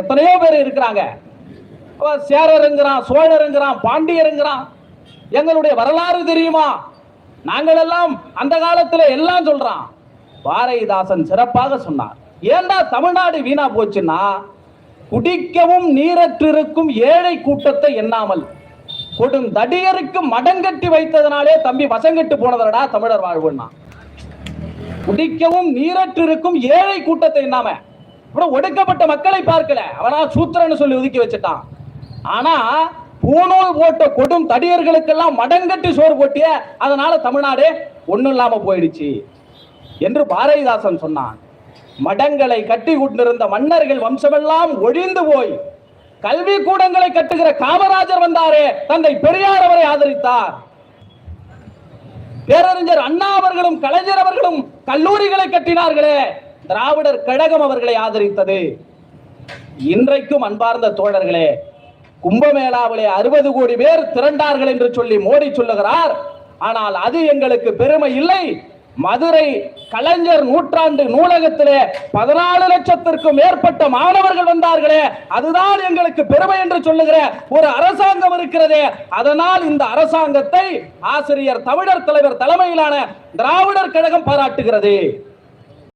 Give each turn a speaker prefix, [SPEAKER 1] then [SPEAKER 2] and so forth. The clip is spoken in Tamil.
[SPEAKER 1] எத்தனையோ பேர் இருக்கிறாங்க சேரருங்கிறான் சோழருங்கிறான் பாண்டியருங்கிறான் எங்களுடைய வரலாறு தெரியுமா நாங்கள் எல்லாம் அந்த காலத்தில் எல்லாம் சொல்றான் பாரதிதாசன் சிறப்பாக சொன்னார் ஏண்டா தமிழ்நாடு வீணா போச்சுன்னா குடிக்கவும் நீரற்றிருக்கும் ஏழை கூட்டத்தை எண்ணாமல் கொடும் தடியருக்கு மடங்கட்டி வைத்ததனாலே தம்பி வசங்கட்டு போனதடா தமிழர் வாழ்வுன்னா குடிக்கவும் நீரற்றிருக்கும் ஏழை கூட்டத்தை எண்ணாம அப்புறம் ஒடுக்கப்பட்ட மக்களை பார்க்கல அவனா சூத்திரன்னு சொல்லி ஒதுக்கி வச்சுட்டான் ஆனா பூநூல் போட்ட கொடும் தடியர்களுக்கெல்லாம் மடங்கட்டி சோறு போட்டிய அதனால தமிழ்நாடு ஒண்ணும் இல்லாம போயிடுச்சு என்று பாரதிதாசன் சொன்னான் மடங்களை கட்டி கொண்டிருந்த மன்னர்கள் வம்சமெல்லாம் ஒழிந்து போய் கல்வி கூடங்களை கட்டுகிற காமராஜர் வந்தாரே தந்தை பெரியார் அவரை ஆதரித்தார் பேரறிஞர் அண்ணா அவர்களும் கலைஞர் அவர்களும் கல்லூரிகளை கட்டினார்களே திராவிடர் கழகம் அவர்களை ஆதரித்தது இன்றைக்கும் அன்பார்ந்த தோழர்களே கும்பமேளாவிலே அறுபது கோடி பேர் திரண்டார்கள் என்று சொல்லி மோடி சொல்லுகிறார் ஆனால் அது எங்களுக்கு பெருமை இல்லை மதுரை கலைஞர் நூற்றாண்டு நூலகத்திலே பதினாலு லட்சத்திற்கும் மேற்பட்ட மாணவர்கள் வந்தார்களே அதுதான் எங்களுக்கு பெருமை என்று சொல்லுகிற ஒரு அரசாங்கம் இருக்கிறதே அதனால் இந்த அரசாங்கத்தை ஆசிரியர் தமிழர் தலைவர் தலைமையிலான திராவிடர் கழகம் பாராட்டுகிறது